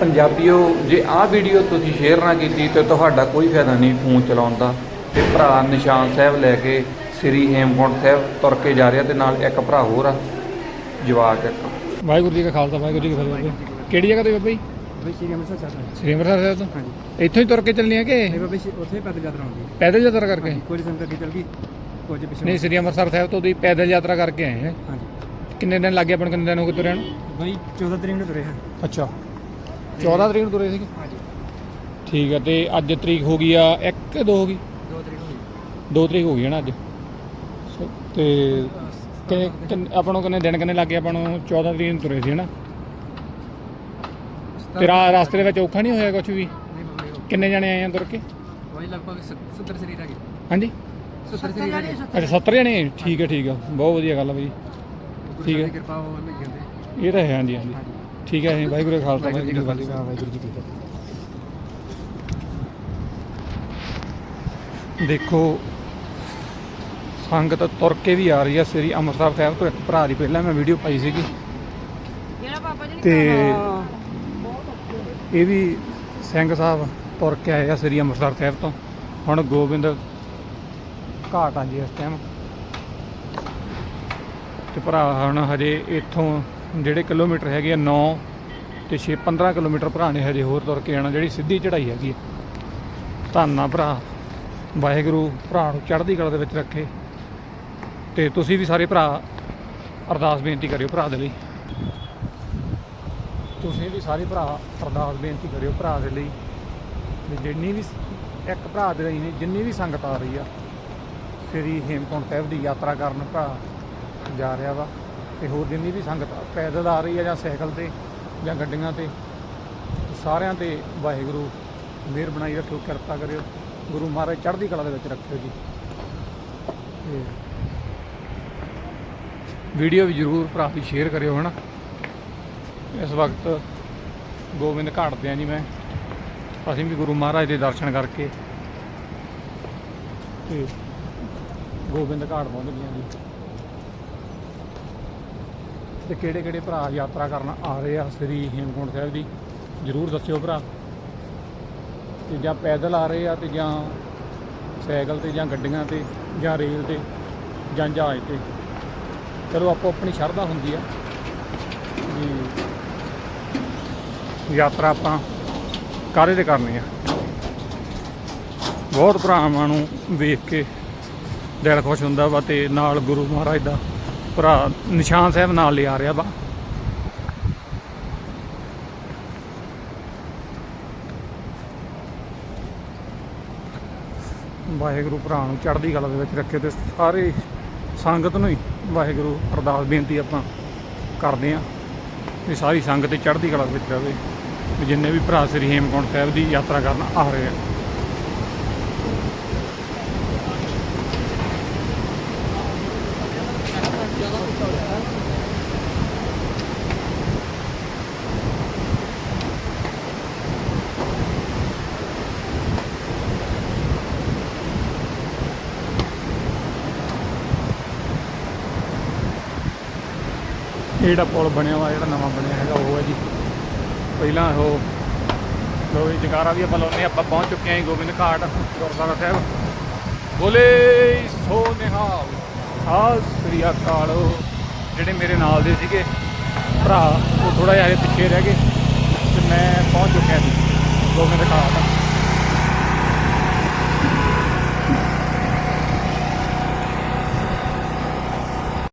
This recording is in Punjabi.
ਪੰਜਾਬੀਓ ਜੇ ਆਹ ਵੀਡੀਓ ਤੁਸੀਂ ਸ਼ੇਅਰ ਨਾ ਕੀਤੀ ਤੇ ਤੁਹਾਡਾ ਕੋਈ ਫਾਇਦਾ ਨਹੀਂ ਫੋਨ ਚਲਾਉਣ ਦਾ। ਤੇ ਭਰਾ ਨਿਸ਼ਾਨ ਸਾਹਿਬ ਲੈ ਕੇ ਸ੍ਰੀ ਹੇਮਕੁੰਟ ਸਾਹਿਬ ਤੁਰ ਕੇ ਜਾ ਰਿਹਾ ਤੇ ਨਾਲ ਇੱਕ ਭਰਾ ਹੋਰ ਆ। ਜਵਾਕ ਇੱਕ। ਵਾਹਿਗੁਰੂ ਜੀ ਕਾ ਖਾਲਸਾ ਵਾਹਿਗੁਰੂ ਜੀ ਕੀ ਫਤਿਹ ਕਿਹੜੀ ਜਗ੍ਹਾ ਤੇ ਬਾਬਾ ਜੀ? ਬਈ ਸ਼੍ਰੀ ਅੰਮ੍ਰਿਤਸਰ ਸ੍ਰੀ ਸਾਹਿਬ ਤੋਂ? ਹਾਂਜੀ। ਇੱਥੋਂ ਹੀ ਤੁਰ ਕੇ ਚੱਲਣੀ ਹੈ ਕਿ? ਨਹੀਂ ਬਾਬਾ ਜੀ ਉੱਥੇ ਪੈਦਲ ਯਾਤਰਾ ਹੁੰਦੀ ਪੈਦਲ ਯਾਤਰਾ ਕਰਕੇ? ਕੁਝ ਸੰਗਤ ਦੀ ਚੱਲ ਗਈ ਕੁਝ ਪਿੱਛੇ। ਨਹੀਂ ਸ੍ਰੀ ਅੰਮ੍ਰਿਤਸਰ ਸਾਹਿਬ ਤੋਂ ਦੀ ਪੈਦਲ ਯਾਤਰਾ ਕਰਕੇ ਆਏ ਹੈ। ਹਾਂਜੀ। ਕਿੰਨੇ ਦਿਨ ਲੱਗੇ ਆਪਾਂ ਨੂੰ ਕਿੰਨੇ ਦਿਨ ਹੋ ਗਏ ਤੁਰਿਆਂ ਨੂੰ? ਬਈ 14 ਤਰੀਕ ਨੂੰ ਤੁਰੇ ਹਾਂ। ਅੱਛਾ। 14 ਤਰੀਕ ਨੂੰ ਤੁਰੇ ਸੀਗੇ? ਹਾਂਜੀ। ਠੀਕ ਹੈ ਤੇ ਅੱਜ ਤਰੀਕ ਹੋ ਗਈ ਆ 1 ਕਿ 2 ਹੋ ਗਈ? 2 ਤਰੀਕ ਹੋਈ 2 ਤਰੀਕ ਹੋ ਗਈ ਹੈ ਨਾ ਅੱਜ? ਸੋ, ਤੇ ਕਿੰਨੇ ਕਿੰਨੇ- ਆਪਾਂ ਨੂੰ ਕਿੰਨੇ ਦਿਨ ਕਿੰਨੇ ਲੱਗੇ ਆਪਾਂ ਨੂੰ 14 ਤਰੀਕ ਨੂੰ ਤੁਰੇ ਸੀ ਹਨਾ? ਤੇ ਰਾ- ਰਸਤੇ ਦੇ ਵਿੱਚ ਔਖਾ ਨਹੀਂ ਹੋਇਆ ਕੁਝ ਵੀ? ਨਹੀਂ ਕਿੰਨੇ ਜਣੇ ਆਏ ਆ ਤੁਰ ਕੇ? ਵਹੀ ਲਗਭਗ 70 ਸਰੀਰ ਹੈਗੇ। ਹਾਂਜੀ? 70 ਸਰੀਰ ਹੈਗੇ। ਅੱਛਾ 70 ਜਣੇ? ਠੀਕ ਹੈ ਠੀਕ ਹੈ ਬਹੁਤ ਵਧੀਆ ਗੱਲ ਆ ਬਈ। ਠੀਕ ਹੈ। ਕਿਰਪਾ ਹੋ ਲਈ ਜਾਂਦੇ। ਇਹ ਤਾਂ ਹੈ ਹਾਂਜੀ ਹਾਂਜੀ। ਹਾਂਜੀ। ਠੀਕ ਹੈ ਜੀ ਵਾਹਿਗੁਰੂ ਖਾਲਸਾ ਵਾਹਿਗੁਰੂ ਜੀ ਕਾ ਵਾਹਿਗੁਰੂ ਜੀ ਕੀ ਫਤਿਹ। ਵਾਹਿਗੁਰੂ ਜੀ ਕੀ ਫਤਿਹ। ਦੇਖੋ ਸੰਗਤ ਤੁਰ ਕੇ ਵੀ ਆ ਰਹੀ ਆ ਸ੍ਰੀ ਅੰਮ੍ਰਿਤਸਰ ਸਾਹਿਬ ਤੋਂ ਇੱਕ ਭਰਾ ਦੀ ਪਹਿਲਾਂ ਮੈਂ ਵੀਡੀਓ ਪਾਈ ਸੀਗੀ। ਤੇ ਇਹ ਵੀ ਸਿੰਘ ਸਾਹਿਬ ਤੁਰ ਕੇ ਆਏ ਆ ਸ੍ਰੀ ਅੰਮ੍ਰਿਤਸਰ ਸਾਹਿਬ ਤੋਂ। ਹੁਣ ਗੋਬਿੰਦ ਘਾਟ ਆ ਜੀ ਇਸ ਟਾਈਮ ਤੇ ਭਰਾ ਹੁਣ ਹਜੇ ਇੱਥੋਂ ਜਿਹੜੇ ਕਿਲੋਮੀਟਰ ਹੈਗੇ ਆ 9 ਤੇ 6 15 ਕਿਲੋਮੀਟਰ ਭਰਾ ਨੇ ਹਜੇ ਹੋਰ ਤੁਰ ਕੇ ਆਣਾ ਜਿਹੜੀ ਸਿੱਧੀ ਚੜ੍ਹਾਈ ਹੈਗੀ ਆ। ਧੰਨਾ ਭਰਾ। ਵਾਹਿਗੁਰੂ ਭਰਾ ਨੂੰ ਚੜ੍ਹਦੀ ਕਲਾ ਦੇ ਵਿੱਚ ਰੱਖੇ। ਤੇ ਤੁਸੀਂ ਵੀ ਸਾਰੇ ਭਰਾ ਅਰਦਾਸ ਬੇਨਤੀ ਕਰਿਓ ਭਰਾ ਦੇ ਲਈ। ਤੁਸੀਂ ਵੀ ਸਾਰੇ ਭਰਾ ਅਰਦਾਸ ਬੇਨਤੀ ਕਰਿਓ ਭਰਾ ਦੇ ਲਈ ਵੀ ਜਿੰਨੀ ਵੀ ਇੱਕ ਭਰਾ ਦੇ ਲਈ ਨਹੀਂ, ਜਿੰਨੀ ਵੀ ਸੰਗਤ ਆ ਰਹੀ ਆ, ਸ੍ਰੀ ਹੇਮਕੁੰਟ ਸਾਹਿਬ ਦੀ ਯਾਤਰਾ ਕਰਨ ਭਰਾ ਜਾ ਰਿਹਾ ਵਾ। ਤੇ ਹੋਰ ਜਿੰਨੀ ਵੀ ਸੰਗਤ ਪੈਦਲ ਆ ਰਹੀ ਹੈ ਜਾਂ ਸਾਈਕਲ ਤੇ ਜਾਂ ਗੱਡੀਆਂ ਤੇ, ਸਾਰਿਆਂ ਤੇ ਵਾਹਿਗੁਰੂ ਮਿਹਰ ਬਣਾਈ ਰੱਖਿਓ, ਕਿਰਪਾ ਕਰਿਓ। ਗੁਰੂ ਮਹਾਰਾਜ ਚੜ੍ਹਦੀ ਕਲਾ ਦੇ ਵਿੱਚ ਰੱਖਿਓ ਜੀ। ਤੇ ਵੀਡੀਓ ਵੀ ਜਰੂਰ ਭਰਾ ਦੀ ਸ਼ੇਅਰ ਕਰਿਓ, ਹਨਾ? ਇਸ ਵਕਤ ਗੋਬਿੰਦ ਘਾਟ ਤੇ ਆ ਜੀ ਮੈਂ। ਅਸੀਂ ਵੀ ਗੁਰੂ ਮਹਾਰਾਜ ਦੇ ਦਰਸ਼ਨ ਕਰਕੇ ਤੇ ਗੋਬਿੰਦ ਘਾਟ ਪਹੁੰਚ ਗਏ ਜੀ। ਤੇ ਕਿਹੜੇ ਕਿਹੜੇ ਭਰਾ ਯਾਤਰਾ ਕਰਨ ਆ ਰਹੇ ਆ ਸ੍ਰੀ ਹੇਮਕੁੰਟ ਸਾਹਿਬ ਦੀ, ਜਰੂਰ ਦੱਸਿਓ ਭਰਾ। ਤੇ ਜਾਂ ਪੈਦਲ ਆ ਰਹੇ ਆ ਤੇ ਜਾਂ ਸਾਈਕਲ ਤੇ ਜਾਂ ਗੱਡੀਆਂ ਤੇ ਜਾਂ ਰੇਲ ਤੇ ਜਾਂ ਜਹਾਜ਼ ਤੇ। ਚਲੋ, ਆਪੋ ਆਪਣੀ ਸ਼ਰਧਾ ਹੁੰਦੀ ਆ। ਵੀ ਯਾਤਰਾ ਆਪਾਂ ਕਾਹਦੇ ਤੇ ਕਰਨੀ ਆ? ਬਹੁਤ ਭਰਾਵਾਂ ਨੂੰ ਵੇਖ ਕੇ ਦਿਲ ਖੁਸ਼ ਹੁੰਦਾ ਵਾ ਤੇ ਨਾਲ ਗੁਰੂ ਮਹਾਰਾਜ ਦਾ ਭਰਾ ਨਿਸ਼ਾਨ ਸਾਹਿਬ ਨਾਲ ਲਿਆ ਰਿਹਾ ਵਾ। ਵਾਹਿਗੁਰੂ ਭਰਾ ਨੂੰ ਚੜ੍ਹਦੀ ਕਲਾ ਦੇ ਵਿੱਚ ਰੱਖੇ ਤੇ ਸਾਰੇ ਸੰਗਤ ਨੂੰ ਹੀ ਵਾਹਿਗੁਰੂ ਅਰਦਾਸ ਬੇਨਤੀ ਆਪਾਂ ਕਰਦੇ ਆਂ ਵੀ ਸਾਰੀ ਸੰਗਤ ਤੇ ਚੜ੍ਹਦੀ ਕਲਾ ਵਿੱਚ ਰਹੇ ਵੀ ਜਿੰਨੇ ਵੀ ਭਰਾ ਸ੍ਰੀ ਹੇਮਕੁੰਟ ਸਾਹਿਬ ਦੀ ਯਾਤਰਾ ਕਰਨ ਆ ਰਹੇ ਆ। ਜਿਹੜਾ ਪੁਲ ਬਣਿਆ ਵਾ, ਜਿਹੜਾ ਨਵਾਂ ਬਣਿਆ ਹੈਗਾ, ਉਹ ਹੈ ਜੀ ਪਹਿਲਾਂ ਉਹ ਲੋ ਜਗਾਰਾ ਵੀ ਆਪਾਂ ਲਾਉਂਦੇ ਹਾਂ। ਆਪਾਂ ਪਹੁੰਚ ਚੁੱਕੇ ਹਾਂ ਜੀ ਗੋਬਿੰਦ ਘਾਟ, ਗੁਰਦੁਆਰਾ ਸਾਹਿਬ ਬੋਲੇ ਸੋ ਨਿਹਾਲ ਸਤਿ ਸ੍ਰੀ ਅਕਾਲ। ਜਿਹੜੇ ਮੇਰੇ ਨਾਲ ਦੇ ਸੀਗੇ ਭਰਾ, ਉਹ ਥੋੜਾ ਜਿਹਾ ਪਿੱਛੇ ਰਹਿ ਗਏ ਤੇ ਮੈਂ ਪਹੁੰਚ ਚੁੱਕਿਆ ਸੀ। ਗੋਬਿੰਦ ਘਾਟ